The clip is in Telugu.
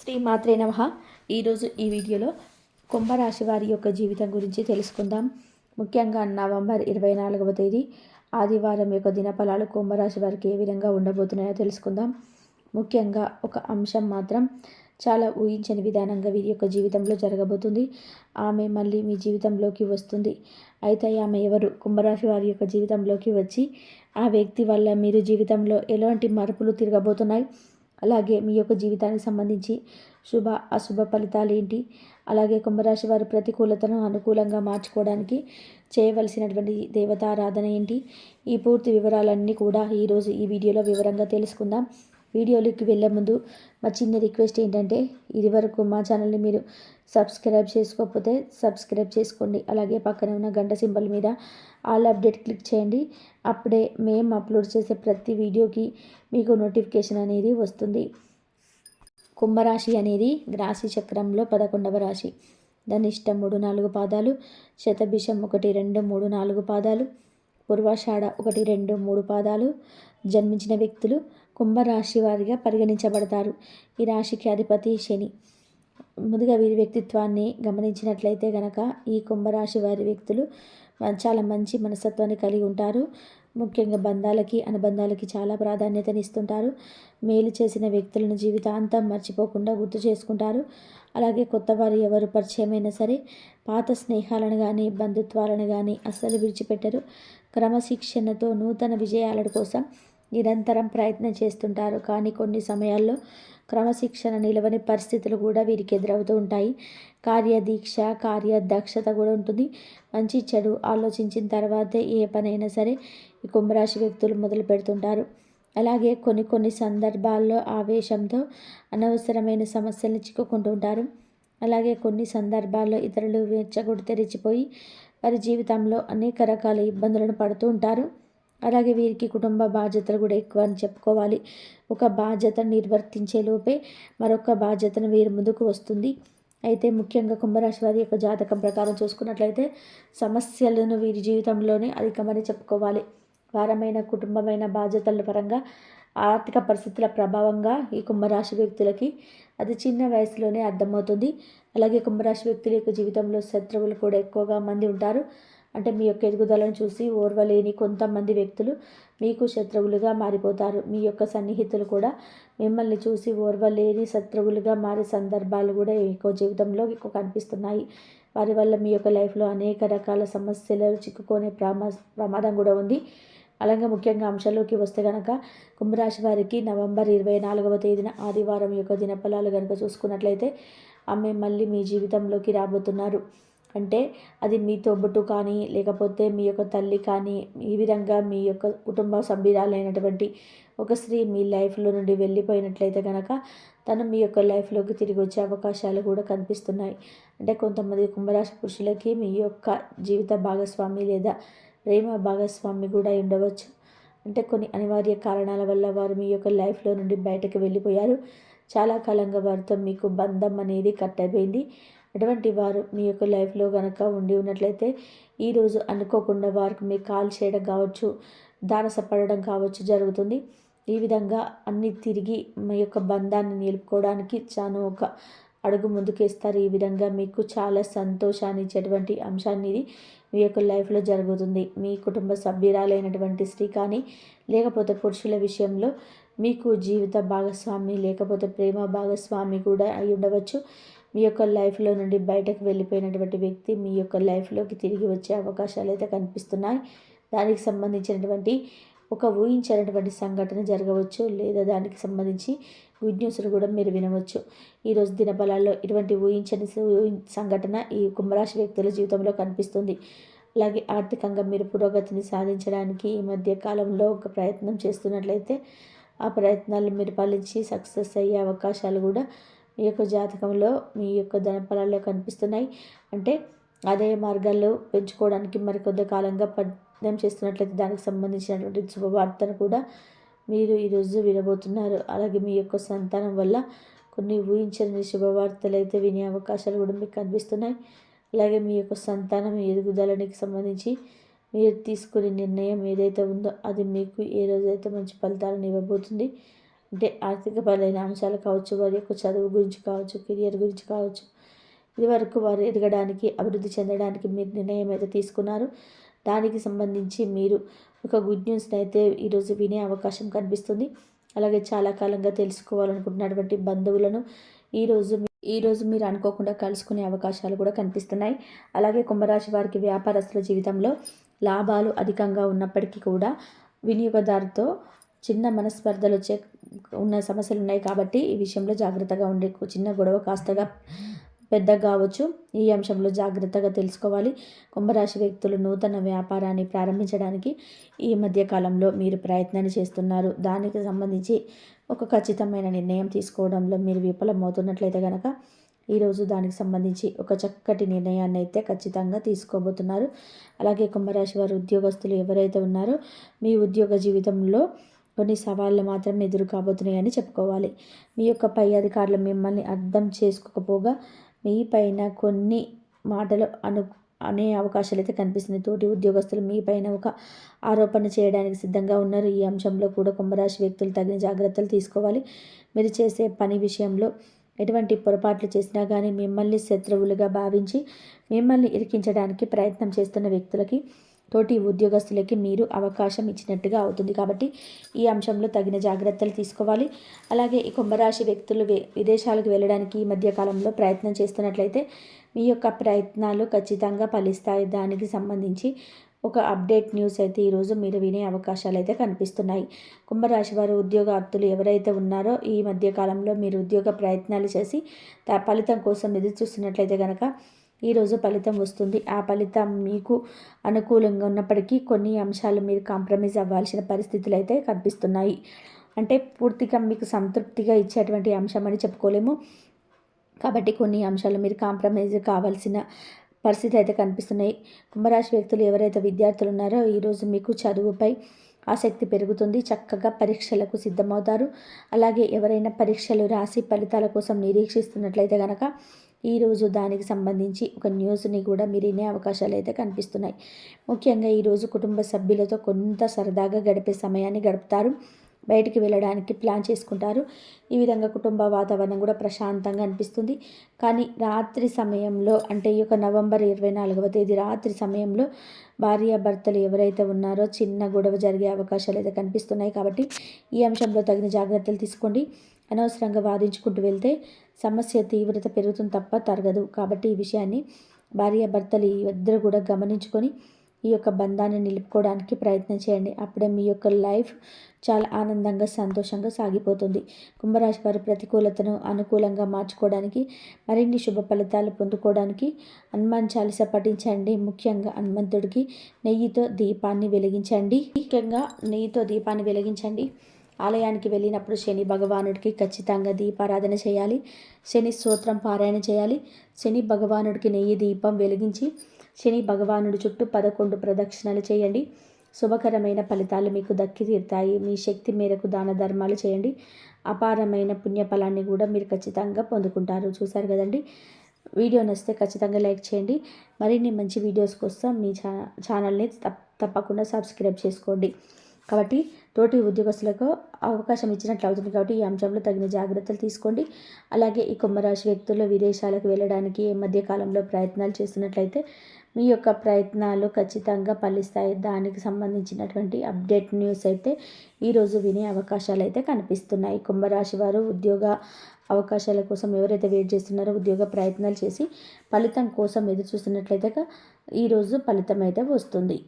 శ్రీ మాత్రే నమ. ఈరోజు ఈ వీడియోలో కుంభరాశి వారి యొక్క జీవితం గురించి తెలుసుకుందాం. ముఖ్యంగా నవంబర్ ఇరవై నాలుగవ తేదీ ఆదివారం యొక్క దినఫలాలు కుంభరాశి వారికి ఏ విధంగా ఉండబోతున్నాయో తెలుసుకుందాం. ముఖ్యంగా ఒక అంశం మాత్రం చాలా ఊహించని విధానంగా వీరి యొక్క జీవితంలో జరగబోతుంది. ఆమె మళ్ళీ మీ జీవితంలోకి వస్తుంది. అయితే ఆమె ఎవరు? కుంభరాశి వారి యొక్క జీవితంలోకి వచ్చి ఆ వ్యక్తి వల్ల మీరు జీవితంలో ఎలాంటి మార్పులు తిరగబోతున్నాయి? అలాగే మీ యొక్క జీవితానికి సంబంధించి శుభ అశుభ ఫలితాలు ఏంటి? అలాగే కుంభరాశి వారు ప్రతికూలతను అనుకూలంగా మార్చుకోవడానికి చేయవలసినటువంటి దేవతారాధన ఏంటి? ఈ పూర్తి వివరాలన్నీ కూడా ఈరోజు ఈ వీడియోలో వివరంగా తెలుసుకుందాం. వీడియోలోకి వెళ్ళే ముందు మా చిన్న రిక్వెస్ట్ ఏంటంటే ఇది వరకు మా ఛానల్ని మీరు సబ్స్క్రైబ్ చేసుకోకపోతే సబ్స్క్రైబ్ చేసుకోండి. అలాగే పక్కన ఉన్న గంట సింబల్ మీద ఆల్ అప్డేట్ క్లిక్ చేయండి. అప్పుడే మేము అప్లోడ్ చేసే ప్రతి వీడియోకి మీకు నోటిఫికేషన్ అనేది వస్తుంది. కుంభరాశి అనేది రాశి చక్రంలో పదకొండవ రాశి. ధనిష్టం మూడు నాలుగు పాదాలు శతభిషం ఒకటి రెండు మూడు నాలుగు పాదాలు పూర్వాషాఢ ఒకటి రెండు మూడు పాదాలు జన్మించిన వ్యక్తులు కుంభరాశి వారిగా పరిగణించబడతారు. ఈ రాశికి అధిపతి శని. ముందుగా వీరి వ్యక్తిత్వాన్ని గమనించినట్లయితే గనక ఈ కుంభరాశి వారి వ్యక్తులు చాలా మంచి మనస్తత్వాన్ని కలిగి ఉంటారు. ముఖ్యంగా బంధాలకి అనుబంధాలకి చాలా ప్రాధాన్యతనిస్తుంటారు మేలు చేసిన వ్యక్తులను జీవితాంతం మర్చిపోకుండా గుర్తు చేసుకుంటారు. అలాగే కొత్త వారు ఎవరు పరిచయమైనా సరే పాత స్నేహాలను కానీ బంధుత్వాలను కానీ అస్సలు విడిచిపెట్టరు. క్రమశిక్షణతో నూతన విజయాల కోసం నిరంతరం ప్రయత్నం చేస్తుంటారు. కానీ కొన్ని సమయాల్లో క్రమశిక్షణ నిలవని పరిస్థితులు కూడా వీరికి ఎదురవుతూ ఉంటాయి. కార్యదీక్ష కార్యదక్షత కూడా ఉంటుంది. మంచి చెడు ఆలోచించిన తర్వాతే ఏ పనైనా సరే ఈ కుంభరాశి వ్యక్తులు మొదలు పెడుతుంటారు. అలాగే కొన్ని కొన్ని సందర్భాల్లో ఆవేశంతో అనవసరమైన సమస్యలను చిక్కుకుంటూ ఉంటారు. అలాగే కొన్ని సందర్భాల్లో ఇతరులు వెచ్చగొడి తెరిచిపోయి వారి జీవితంలో అనేక రకాల ఇబ్బందులను పడుతూ ఉంటారు. అలాగే వీరికి కుటుంబ బాధ్యతలు కూడా ఎక్కువ అని చెప్పుకోవాలి. ఒక బాధ్యతను నిర్వర్తించే లోపే మరొక బాధ్యతను వీరి ముందుకు వస్తుంది. అయితే ముఖ్యంగా కుంభరాశి వారి యొక్క జాతకం ప్రకారం చూసుకున్నట్లయితే సమస్యలను వీరి జీవితంలోనే అధికమని చెప్పుకోవాలి. వారమైన కుటుంబమైన బాధ్యతల పరంగా ఆర్థిక పరిస్థితుల ప్రభావంగా ఈ కుంభరాశి వ్యక్తులకి అది చిన్న వయసులోనే అర్థమవుతుంది. అలాగే కుంభరాశి వ్యక్తుల యొక్క జీవితంలో శత్రువులు కూడా ఎక్కువగా మంది ఉంటారు. అంటే మీ యొక్క ఎదుగుదలను చూసి ఓర్వలేని కొంతమంది వ్యక్తులు మీకు శత్రువులుగా మారిపోతారు. మీ యొక్క సన్నిహితులు కూడా మిమ్మల్ని చూసి ఓర్వలేని శత్రువులుగా మారే సందర్భాలు కూడా ఎక్కువ జీవితంలో ఎక్కువ కనిపిస్తున్నాయి. వారి వల్ల మీ యొక్క లైఫ్లో అనేక రకాల సమస్యలు చిక్కుకునే ప్రమా ప్రమాదం కూడా ఉంది. అలాగే ముఖ్యంగా అంశాల్లోకి వస్తే కనుక కుంభరాశి వారికి నవంబర్ ఇరవై నాలుగవ తేదీన ఆదివారం యొక్క దినఫలాలు కనుక చూసుకున్నట్లయితే ఆమె మళ్ళీ మీ జీవితంలోకి రాబోతున్నారు. అంటే అది మీ తోబుట్టు కానీ లేకపోతే మీ యొక్క తల్లి కానీ ఈ విధంగా మీ యొక్క కుటుంబ సభ్యురాలైనటువంటి ఒక స్త్రీ మీ లైఫ్లో నుండి వెళ్ళిపోయినట్లయితే కనుక తను మీ యొక్క లైఫ్లోకి తిరిగి వచ్చే అవకాశాలు కూడా కనిపిస్తున్నాయి. అంటే కొంతమంది కుంభరాశి పురుషులకి మీ యొక్క జీవిత భాగస్వామి లేదా ప్రేమ భాగస్వామి కూడా ఉండవచ్చు. అంటే కొన్ని అనివార్య కారణాల వల్ల వారు మీ యొక్క లైఫ్లో నుండి బయటకు వెళ్ళిపోయారు. చాలా కాలంగా వారితో మీకు బంధం అనేది కట్ అయిపోయింది. అటువంటి వారు మీ యొక్క లైఫ్లో కనుక ఉండి ఉన్నట్లయితే ఈరోజు అనుకోకుండా వారికి మీకు కాల్ చేయడం కావచ్చు దారసపడడం కావచ్చు జరుగుతుంది. ఈ విధంగా అన్ని తిరిగి మీ యొక్క బంధాన్ని నిలుపుకోవడానికి చాలా ఒక అడుగు ముందుకేస్తారు. ఈ విధంగా మీకు చాలా సంతోషాన్ని ఇచ్చేటువంటి అంశాన్ని ఇది మీ యొక్క లైఫ్లో జరుగుతుంది. మీ కుటుంబ సభ్యురాలైనటువంటి స్త్రీ కానీ లేకపోతే పురుషుల విషయంలో మీకు జీవిత భాగస్వామి లేకపోతే ప్రేమ భాగస్వామి కూడా అయి ఉండవచ్చు. మీ యొక్క లైఫ్లో నుండి బయటకు వెళ్ళిపోయినటువంటి వ్యక్తి మీ యొక్క లైఫ్లోకి తిరిగి వచ్చే అవకాశాలు అయితే కనిపిస్తున్నాయి. దానికి సంబంధించినటువంటి ఒక ఊహించినటువంటి సంఘటన జరగవచ్చు లేదా దానికి సంబంధించి గుడ్ న్యూస్ను కూడా మీరు వినవచ్చు. ఈరోజు దినబలాల్లో ఇటువంటి ఊహించని సంఘటన ఈ కుంభరాశి వ్యక్తుల జీవితంలో కనిపిస్తుంది. అలాగే ఆర్థికంగా మీరు పురోగతిని సాధించడానికి ఈ మధ్య కాలంలో ఒక ప్రయత్నం చేస్తున్నట్లయితే ఆ ప్రయత్నాలు మీరు ఫలించి సక్సెస్ అయ్యే అవకాశాలు కూడా మీ యొక్క జాతకంలో మీ యొక్క ధనఫలాల్లో కనిపిస్తున్నాయి. అంటే అదే మార్గాల్లో పెంచుకోవడానికి మరికొద్ది కాలంగా ప్రయత్నం చేస్తున్నట్లయితే దానికి సంబంధించినటువంటి శుభవార్తను కూడా మీరు ఈరోజు వినబోతున్నారు. అలాగే మీ యొక్క సంతానం వల్ల కొన్ని ఊహించని శుభవార్తలు అయితే వినే అవకాశాలు కూడా మీకు కనిపిస్తున్నాయి. అలాగే మీ యొక్క సంతానం ఎదుగుదలనికి సంబంధించి మీరు తీసుకునే నిర్ణయం ఏదైతే ఉందో అది మీకు ఏ రోజైతే మంచి ఫలితాలను ఇవ్వబోతుంది అంటే ఆర్థికపరమైన అంశాలు కావచ్చు వారి యొక్క చదువు గురించి కావచ్చు కెరియర్ గురించి కావచ్చు ఇది వరకు వారు ఎదగడానికి అభివృద్ధి చెందడానికి మీరు నిర్ణయం అయితే తీసుకున్నారు. దానికి సంబంధించి మీరు ఒక గుడ్ న్యూస్ని అయితే ఈరోజు వినే అవకాశం కనిపిస్తుంది. అలాగే చాలా కాలంగా తెలుసుకోవాలనుకుంటున్నటువంటి బంధువులను ఈరోజు ఈరోజు మీరు అనుకోకుండా కలుసుకునే అవకాశాలు కూడా కనిపిస్తున్నాయి. అలాగే కుంభరాశి వారికి వ్యాపారస్తుల జీవితంలో లాభాలు అధికంగా ఉన్నప్పటికీ కూడా వినియోగదారుతో చిన్న మనస్పర్ధలు వచ్చే ఉన్న సమస్యలు ఉన్నాయి కాబట్టి ఈ విషయంలో జాగ్రత్తగా ఉండే చిన్న గొడవ కాస్తగా పెద్దగా కావచ్చు. ఈ అంశంలో జాగ్రత్తగా తెలుసుకోవాలి. కుంభరాశి వ్యక్తులు నూతన వ్యాపారాన్ని ప్రారంభించడానికి ఈ మధ్యకాలంలో మీరు ప్రయత్నాన్ని చేస్తున్నారు. దానికి సంబంధించి ఒక ఖచ్చితమైన నిర్ణయం తీసుకోవడంలో మీరు విఫలమవుతున్నట్లయితే కనుక ఈరోజు దానికి సంబంధించి ఒక చక్కటి నిర్ణయాన్ని అయితే ఖచ్చితంగా తీసుకోబోతున్నారు. అలాగే కుంభరాశి వారు ఉద్యోగస్తులు ఎవరైతే ఉన్నారో మీ ఉద్యోగ జీవితంలో కొన్ని సవాళ్ళు మాత్రం ఎదురు కాబోతున్నాయని చెప్పుకోవాలి. మీ యొక్క పై అధికారులు మిమ్మల్ని అర్థం చేసుకోకపోగా మీ పైన కొన్ని మాటలు అను అనే అవకాశాలు అయితే కనిపిస్తుంది. తోటి ఉద్యోగస్తులు మీ పైన ఒక ఆరోపణ చేయడానికి సిద్ధంగా ఉన్నారు. ఈ అంశంలో కూడా కుంభరాశి వ్యక్తులు తగిన జాగ్రత్తలు తీసుకోవాలి. మీరు చేసే పని విషయంలో ఎటువంటి పొరపాట్లు చేసినా కానీ మిమ్మల్ని శత్రువులుగా భావించి మిమ్మల్ని ఇరికించడానికి ప్రయత్నం చేస్తున్న వ్యక్తులకి తోటి ఉద్యోగస్తులకి మీరు అవకాశం ఇచ్చినట్టుగా అవుతుంది. కాబట్టి ఈ అంశంలో తగిన జాగ్రత్తలు తీసుకోవాలి. అలాగే ఈ కుంభరాశి వ్యక్తులు విదేశాలకు వెళ్ళడానికి ఈ మధ్యకాలంలో ప్రయత్నం చేస్తున్నట్లయితే మీ యొక్క ప్రయత్నాలు ఖచ్చితంగా ఫలిస్తాయి. దానికి సంబంధించి ఒక అప్డేట్ న్యూస్ అయితే ఈరోజు మీరు వినే అవకాశాలు అయితే కనిపిస్తున్నాయి. కుంభరాశి వారు ఉద్యోగార్థులు ఎవరైతే ఉన్నారో ఈ మధ్యకాలంలో మీరు ఉద్యోగ ప్రయత్నాలు చేసి ఫలితం కోసం ఎదురు చూస్తున్నట్లయితే కనుక ఈరోజు ఫలితం వస్తుంది. ఆ ఫలితం మీకు అనుకూలంగా ఉన్నప్పటికీ కొన్ని అంశాలు మీరు కాంప్రమైజ్ అవ్వాల్సిన పరిస్థితులు అయితే కనిపిస్తున్నాయి. అంటే పూర్తిగా మీకు సంతృప్తిగా ఇచ్చేటువంటి అంశం అని చెప్పుకోలేము. కాబట్టి కొన్ని అంశాలు మీరు కాంప్రమైజ్ కావాల్సిన పరిస్థితి అయితే కనిపిస్తున్నాయి. కుంభరాశి వ్యక్తులు ఎవరైతే విద్యార్థులు ఉన్నారో ఈరోజు మీకు చదువుపై ఆసక్తి పెరుగుతుంది. చక్కగా పరీక్షలకు సిద్ధమవుతారు. అలాగే ఎవరైనా పరీక్షలు రాసి ఫలితాల కోసం నిరీక్షిస్తున్నట్లయితే కనుక ఈరోజు దానికి సంబంధించి ఒక న్యూస్ని కూడా మీరు వినే అవకాశాలు అయితే కనిపిస్తున్నాయి. ముఖ్యంగా ఈరోజు కుటుంబ సభ్యులతో కొంత సరదాగా గడిపే సమయాన్ని గడుపుతారు. బయటికి వెళ్ళడానికి ప్లాన్ చేసుకుంటారు. ఈ విధంగా కుటుంబ వాతావరణం కూడా ప్రశాంతంగా అనిపిస్తుంది. కానీ రాత్రి సమయంలో అంటే ఈ యొక్క నవంబర్ ఇరవై నాలుగవ తేదీ రాత్రి సమయంలో భార్య భర్తలు ఎవరైతే ఉన్నారో చిన్న గొడవ జరిగే అవకాశాలు అయితే కనిపిస్తున్నాయి. కాబట్టి ఈ అంశంలో తగిన జాగ్రత్తలు తీసుకోండి. అనవసరంగా వాదించుకుంటూ వెళ్తే సమస్య తీవ్రత పెరుగుతుంది తప్ప తరగదు. కాబట్టి ఈ విషయాన్ని భార్య భర్తలు ఇద్దరు కూడా గమనించుకొని ఈ యొక్క బంధాన్ని నిలుపుకోవడానికి ప్రయత్నం చేయండి. అప్పుడే మీ యొక్క లైఫ్ చాలా ఆనందంగా సంతోషంగా సాగిపోతుంది. కుంభరాశి వారి ప్రతికూలతను అనుకూలంగా మార్చుకోవడానికి మరిన్ని శుభ ఫలితాలు పొందుకోవడానికి హనుమాన్ చాలీస పఠించండి. ముఖ్యంగా హనుమంతుడికి నెయ్యితో దీపాన్ని వెలిగించండి. ముఖ్యంగా నెయ్యితో దీపాన్ని వెలిగించండి. ఆలయానికి వెళ్ళినప్పుడు శని భగవానుడికి ఖచ్చితంగా దీపారాధన చేయాలి. శని స్తోత్రం పారాయణ చేయాలి. శని భగవానుడికి నెయ్యి దీపం వెలిగించి శని భగవానుడి చుట్టూ పదకొండు ప్రదక్షిణలు చేయండి. శుభకరమైన ఫలితాలు మీకు దక్కి తీరుతాయి. మీ శక్తి మేరకు దాన ధర్మాలు చేయండి. అపారమైన పుణ్యఫలాన్ని కూడా మీరు ఖచ్చితంగా పొందుకుంటారు. చూశారు కదండి? వీడియో నచ్చితే ఖచ్చితంగా లైక్ చేయండి. మరిన్ని మంచి వీడియోస్ కోసం మీ ఛా ఛానల్ని తప్పకుండా సబ్స్క్రైబ్ చేసుకోండి. కాబట్టి తోటి ఉద్యోగస్తులకు అవకాశం ఇచ్చినట్లు అవుతుంది కాబట్టి ఈ అంశంలో తగిన జాగ్రత్తలు తీసుకోండి. అలాగే ఈ కుంభరాశి వ్యక్తులు విదేశాలకు వెళ్ళడానికి ఈ మధ్యకాలంలో ప్రయత్నాలు చేస్తున్నట్లయితే మీ యొక్క ప్రయత్నాలు ఖచ్చితంగా ఫలిస్తాయి. దానికి సంబంధించినటువంటి అప్డేట్ న్యూస్ అయితే ఈరోజు వినే అవకాశాలు అయితే కనిపిస్తున్నాయి. కుంభరాశి వారు ఉద్యోగ అవకాశాల కోసం ఎవరైతే వెయిట్ చేస్తున్నారో ఉద్యోగ ప్రయత్నాలు చేసి ఫలితం కోసం ఎదురు చూస్తున్నట్లయితే ఈరోజు ఫలితం అయితే వస్తుంది.